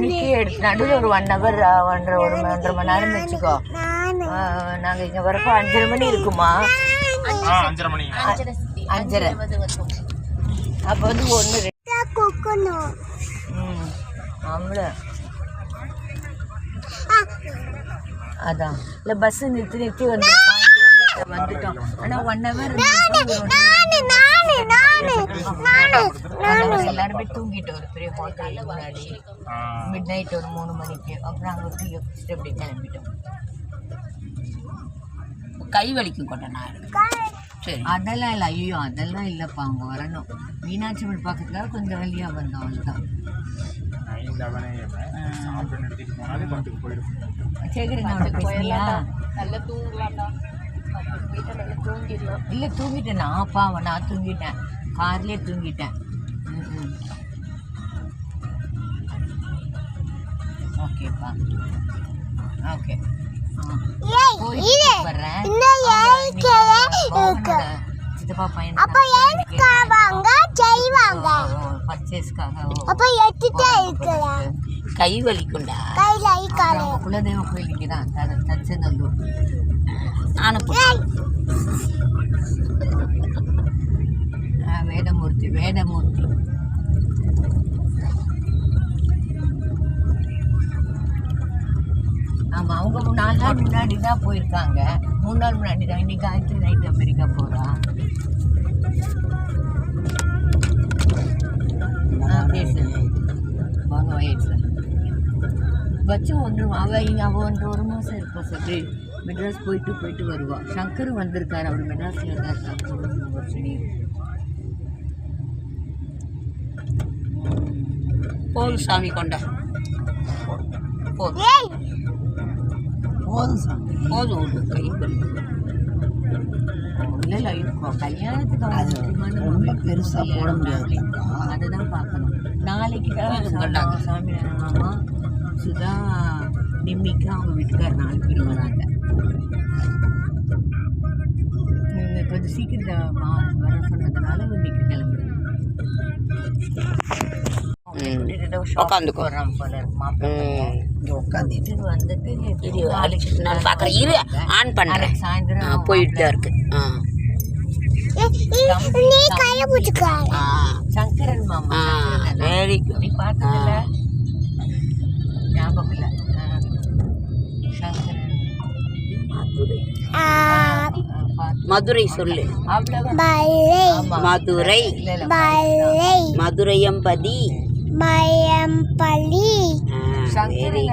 மணிக்கு எடுத்து நடுவில் ஒரு ஒன் ஹவர் ஒன்றரை ஒரு ஒன்றரை மணி நேரம் வச்சுக்கோ. நாங்கள் இங்கே வரப்போ அஞ்சரை மணி இருக்குமா? அஞ்சரை மணி. அஞ்சரை. அப்போ வந்து ஒன்று ம் ஆம்பளை அதான். இல்லை பஸ் நிறுத்தி நிறுத்தி வந்துருக்கோம் வந்துட்டோம். ஆனால் ஒன் ஹவர் எல்லாருமே தூங்கிட்டு ஒரு பெரிய ஹோட்டல் முன்னாடி. மிட் நைட் ஒரு மூணு மணிக்கு. அப்புறம் அங்கே டீ குடிச்சிட்டு அப்படி கிளம்பிட்டோம். கை வலிக்கும் கொண்ட நான் சரி. அதெல்லாம் இல்லை. ஐயோ அதெல்லாம் இல்லைப்பா. அங்கே வரணும். மீனாட்சி அம்மன் பக்கத்துல கொஞ்சம் வழியாக வந்தோம். அவ்வளோதான் நைன் சேகரன் அவனை பேசுனியா? நல்லா தூங்கலாம்டா. பத்து போயிட்டு நல்லா தூங்கிடலாம் இல்லை தூங்கிட்டேன். நான் பாவம் நான் தூங்கிட்டேன். கார்லேயே தூங்கிட்டேன். ஓகேப்பா ஓகே சித்தப்பா பையன் கை வலிக்கும்டா. குலதெய்வ கோயில் இங்கே தான் தச்சநல்லூர். நானும் வேடமூர்த்தி வேடமூர்த்தி. வேதமூர்த்தி வேதமூர்த்தி அவங்க நாலு நாள் முன்னாடி தான் போயிருக்காங்க. மூணு நாள் முன்னாடி தான் இன்னைக்கு ஆயிரத்தி நைட் அமெரிக்கா போகிறா வாங்க வச்சு ஒன்று அவ இங்க அவ ஒன்று ஒரு மாதம் இருப்போம் சரி மெட்ராஸ் போயிட்டு போயிட்டு வருவா. சங்கர் வந்திருக்காரு அவர் மெட்ராஸில் இருந்தார் யூனிவர்சிட்டி போதும் சாமி கொண்ட. போதும். போதும் சாமி. போதும் விடு, கை இல்லை இல்லை இப்போ கல்யாணத்துக்கு அது ரொம்ப பெருசாக போட முடியாது. அதை தான் பார்க்கணும். நாளைக்கு தான் சாமி. சாமி மாமா சுதா நிம்மிக்கா அவங்க வீட்டுக்கார் நாலு பேர் வராங்க. சீக்கிரம் மா- வர சொன்னதுனால இன்னைக்கு கிளம்புறேன். மாப்பிள்ளை உட்காந்துட்டு வந்துட்டு இரு நாளைக்கு நான் பார்க்குறேன் இரு ஆன் பண்ணுறேன் சாயந்தரம் போயிட்டு தான் இருக்கு. ஆ. சங்கரன் மாமா. வெரி குட் நீ பார்த்ததில்ல ஞாபகம் இல்லை. சங்கரன். மதுரை சொல்லு. மதுரை. மதுரையம்பதி.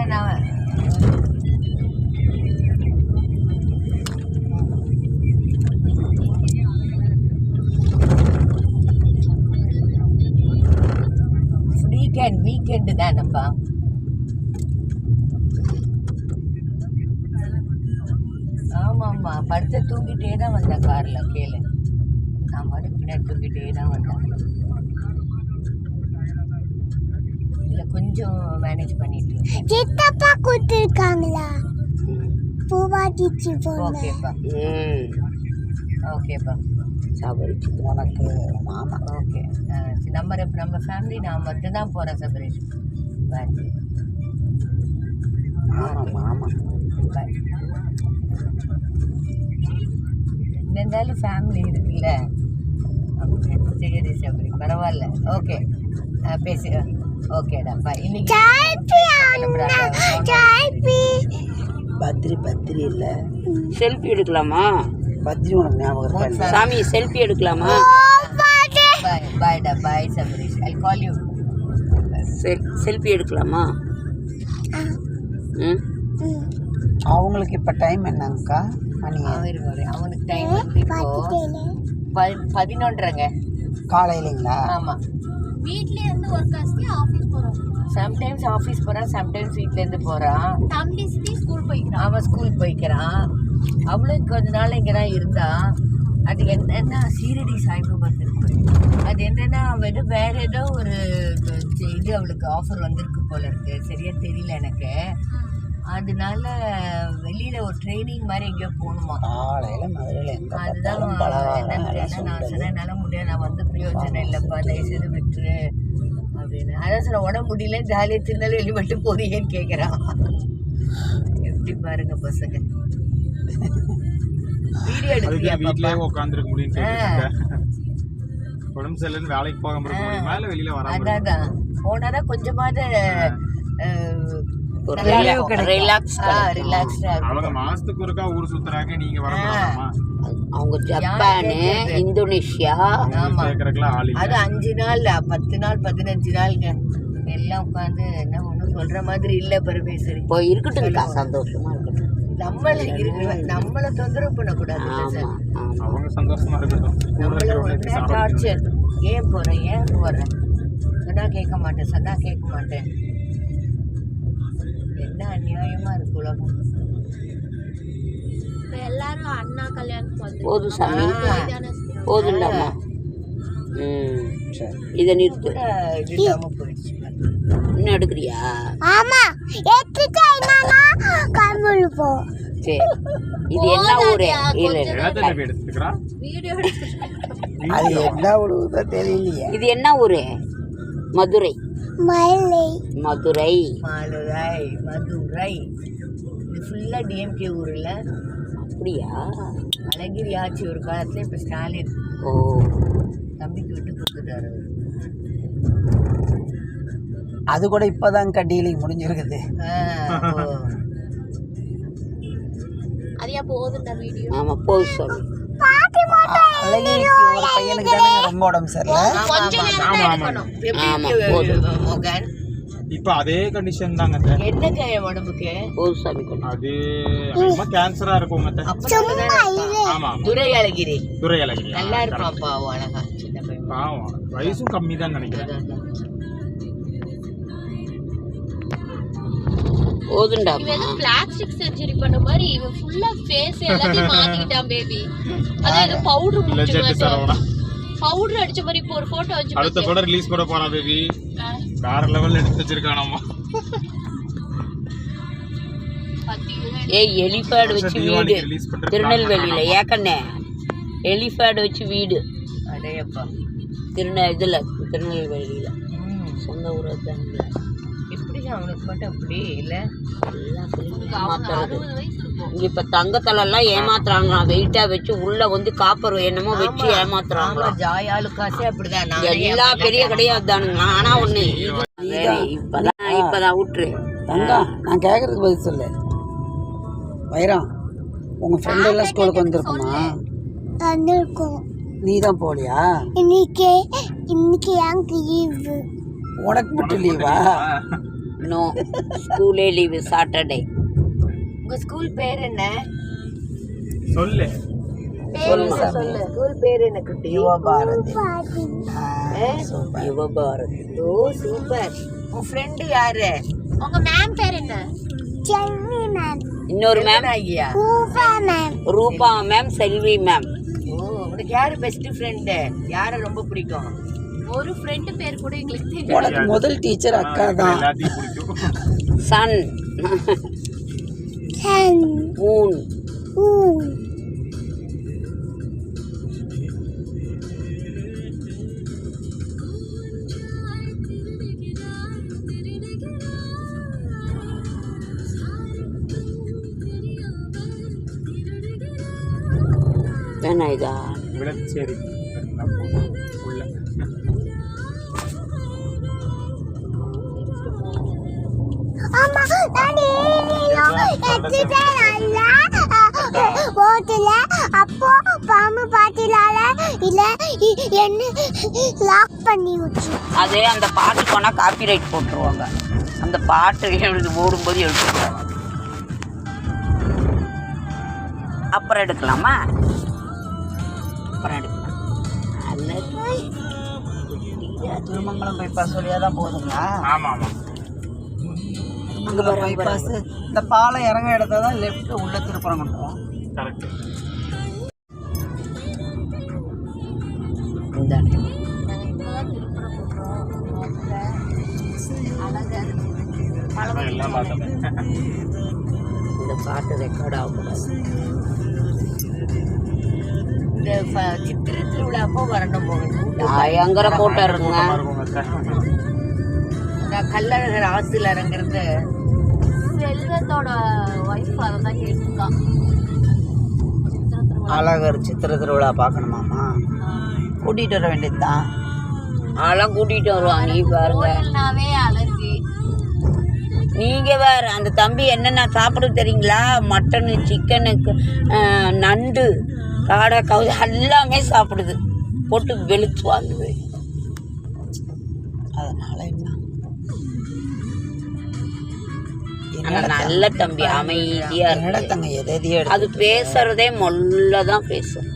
நான் வீக்கெண்ட் வீக்கெண்டு தானப்பா? ஆமாம்மா. படுத்து தூங்கிட்டே தான் வந்தேன். காரில் கேளு நான் பாட்டுக்கு பின்னாடி தூங்கிட்டே தான் வந்தேன். இல்லை கொஞ்சம் மேனேஜ் பண்ணிட்டு இருக்கேன். சித்தப்பா கொடுத்துருக்காங்களா பூவாட்டிச்சு போன ஓகேப்பா ஓகேப்பா சபரிச்சு உனக்கு மாமா ஓகே நம்ம ரெப்- நம்ம ஃபேமிலி நான் மட்டும்தான் போகிறேன் சபரீஷ். பாய் மாமா மாமா. பாய் இருந்தாலும் ஃபேமிலி இருக்குல்ல அப்படி. சரி சபரி பரவாயில்ல. ஓகே பேசி ஓகேடா பாய் இன்னைக்கு பத்ரி பத்ரி இல்லை. செல்ஃபி எடுக்கலாமா? பத்ரி உனக்கு ஞாபகம் சாமி செல்ஃபி எடுக்கலாமா? பாய் பாய்டா பாய் Sabarish. I call you selfie எடுக்கலாமா? ம். அவங்களுக்கு இப்போ டைம் என்னங்கக்கா? மணி அவனுக்கு டைம் வந்து இப்போ? பதி- பதினொன்றரைங்க. காலையிலங்களா? ஆமாம் வீட்லயே இருந்து ஒர்க் ஆச்சு ஆஃபீஸ் போறோம். சம்டைம்ஸ் ஆஃபீஸ் போகிறான் சம்டைம்ஸ் வீட்டிலேருந்து போகிறான் தம்பி சிட்டி ஸ்கூல் போய்க்கிறான். அவன் ஸ்கூல் போய்க்கிறான். அவளும் கொஞ்ச நாள் இங்கே தான் இருந்தா. அது என்னன்னா சீரடி சாய்பாபா திருக்கோயில் அது என்னன்னா வெறும் வேற ஏதோ ஒரு இது அவளுக்கு ஆஃபர் வந்திருக்கு போல இருக்கு. சரியா தெரியல எனக்கு. அதனால வெளியில ஒரு ட்ரைனிங் மாதிரி எங்கேயோ போகணுமா? காலையில் மதுரையில் எங்கே அதுதான் நான் சொன்னேன் என்னால் முடியாது நான் வந்து பிரயோஜனம் இல்லைப்பா தயவுசெய்து விட்டுரு. அப்படின்னு. அதான் சொல்ல உடம்பு முடியல ஜாலியாக திருநெல்வேலி மட்டும் போறியேன்னு கேட்குறான் எப்படி பாருங்க பசங்க. வீடியோ எடுக்கிறியா வீட்லயே கேட்டுருக்கேன் உடம்பு சரியில்லைன்னு வேலைக்கு இருக்க முடியுமா? இல்ல வெளியில இருக்க அதான். போனாதான் கொஞ்சமாவது ஒரு நல்லா ரிலாக்ஸ் ரிலாக்ஸ்டா அவங்க இருக்கும். மாசத்துக்கு ஒருக்கா ஊர் சுத்துறாங்க நீங்க வரக்கூடாதாமா அவங்க ஜப்பானு? இந்தோனேஷியா? அது அஞ்சு நாள் பத்து நாள் பதினஞ்சு நாளுங்க. எல்லாம் உட்காந்து என்ன ஒன்றும் சொல்ற மாதிரி இல்ல பரமேஸ்வரி. இப்போ இருக்கட்டும்க்கா சந்தோஷமா இருக்கட்டும். நம்மள இருக்கு நம்மள தொந்தரவு பண்ணக்கூடாது அவங்க சந்தோஷமா இருக்கட்டும். நம்மள டார்ச்சர் ஏன் போறேன் ஏன் போறேன்? சொன்னா கேட்க மாட்டேன் சொன்னா கேட்க மாட்டேன். என்ன அநியாயமா இருக்கு உலகம்? இப்ப எல்லாரும் அண்ணா கல்யாணத்துக்கு வந்து போதும் சாமி. போதும்டாம்மா ம் சரி. இதை நிறுத்து. இன்னும் எடுக்கிறியா? ஆமா. எடுத்துட்டு என்னன்னா போ. சரி. இது என்ன ஊரு? இல்ல அது என்ன தெரியலையே. இது என்ன ஊரு? மதுரை. மலை மதுரை. மதுரை மதுரை. இது ஃபுல்லா டிஎம்கே ஊர்ல அப்படியா? அழகிரி ஆட்சி ஒரு காலத்துல இப்ப ஸ்டாலின் ஓ. தம்பிக்கு விட்டு கொடுத்துட்டாரு. அது கூட இப்போதான்க்கா டீலிங் முடிஞ்சிருக்குது. அப்போ. அதையா போதுண்டா வீடியோ ஆமா போதும் சாமி அழகிரிக்கு ஒரு பையனுக்கு ரொம்ப உடம்பு சரியில்லை இப்ப அதே கண்டிஷன் தாங்க அத்தை. என்னங்க என் உடம்புக்கு? போதும் சாமி கொஞ்சம் அது கேன்சரா இருக்கும். ஆமா துரை அழகிரி துறை அழகிரி நல்லா இருப்பான் பாவம் அழகா. சின்ன பையன். பாவம் வயசும் கம்மி தான் நினைக்கிறேன் இவன் பிளாஸ்டிக் சர்ஜரி பண்ண மாதிரி இவன் ஃபுல்லா ஃபேஸ் எல்லாத்தையும் மாத்திக்கிட்டான் பேபி ஏதோ பவுடர் முடிச்ச பவுடர் அடிச்ச மாதிரி இப்போ ஒரு போட்டோ வச்சு அடுத்த? படம் ரிலீஸ் கூட போறா பேபி வேற லெவல்ல எடுத்து வச்சிருக்கானாமா? ஏய் எலிஃபேட் வச்சு வீடு. திருநெல்வேலியில ஏக்கண்ணே. எலிஃபேட் வச்சு வீடு. அடேயப்பா. திருநெ இதுல திருநெல்வேலியில. சொந்த ஊர் தான் எப்படி அவனுக்கு மட்டும் அப்படி இல்ல. வயசு இப்ப தங்கத்தலெல்லாம் ஏமாத்துறாங்களாம் வெயிட்டா வச்சு உள்ள வந்து காப்பர் என்னமோ வச்சு ஆமா ஏமாத்துறாங்களாம் ஜாயா லுக்காஸே அப்படிதான். நானே எல்லா பெரிய கிடையாது தானுங்களா ஆனா ஒண்ணு இது சரி, இப்பதான் இப்பதான் விட்டுரு தங்கம் நான் கேட்கறதுக்கு பதில் சொல்லு. வைரம் உங்கள் ஃப்ரெண்ட் எல்லாம் ஸ்கூலுக்கு வந்திருக்குமா? வந்திருக்கோம். நீ தான் போகலையா இன்னைக்கு இன்னைக்கு எனக்கு லீவு உனக்கு மட்டும் லீவா நோ ஸ்கூலே லீவு சாட்டர்டே. உங்க ஸ்கூல் பேர் என்ன? சொல்லு. சொல்லு? ஸ்கூல் பேர் என்ன குட்டி? யுவ பாரதி பாட்டி ஏ? யுவபாரதி. ஓ சூப்பர். உன் ஃப்ரெண்டு யாரு? உங்க மேம் பேர் என்ன? செல்வி மேம் இன்னொரு மேம் ஐயா ரூபா மேம் ரூபா மேம் செல்வி மேம் ஓ உனக்கு யாரு பெஸ்ட் ஃப்ரெண்டு யாரை ரொம்ப பிடிக்கும்? ஒரு ஃப்ரெண்டு பேர் கூட எங்களுக்கு தெரியும் உனக்கு முதல் டீச்சர் அக்கா தான் எல்லாத்தையும் பிடிக்கும். சன் சன் மூன் ஊ தானே இதா விளச்சேரி. போட்டுல அப்போ பாம்பு பாட்டிலால இல்ல என்ன லாக் பண்ணி விட்டு அதே அந்த பாட்டு போனா காப்பிரைட் போட்டுருவாங்க. அந்த பாட்டு எழுது ஓடும்போது எழுதிடுவாங்க அப்புறம் எடுக்கலாமா? அப்புறம் எடுக்கலாம். திருமங்கலம் பைபாஸ் வழியாக தான் போகுதுங்களா? ஆமா ஆமா திருமங்கலம் பைபாஸ் இந்த பாலம் இறங்க இடத்த தான் லெஃப்ட் உள்ள கரெக்ட் பார்த்தோம். இந்த பாட்டு ரெக்கார்ட் ஆகக்கூடாது இந்த சித்திரை திருவிழா அப்போ வரணும் போகணும் பயங்கர கூட்டம் இருக்குங்க. கல்லழகர் ஆத்துல இறங்குறது செல்வத்தோட ஒய்ஃப் அதை தான் கேட்டிருக்கான் அழகர் சித்திர திருவிழா பார்க்கணுமாம்மா? கூட்டிகிட்டு வர வேண்டியதுதான் அதெல்லாம் கூட்டிகிட்டு வருவான் நீ பாருங்க. கோயில்னாவே அலர்ஜி நீங்க வேற அந்த தம்பி என்னென்ன சாப்பிட தெரியுங்களா? மட்டனு சிக்கனுக்கு நண்டு காடை கவு எல்லாமே சாப்பிடுது. போட்டு வெளுத்து வாங்குது. அதனால என்ன? ஆனா நல்ல தம்பி அமைதியா இருக்கு. அது பேசுறதே மொல்ல தான் பேசும்.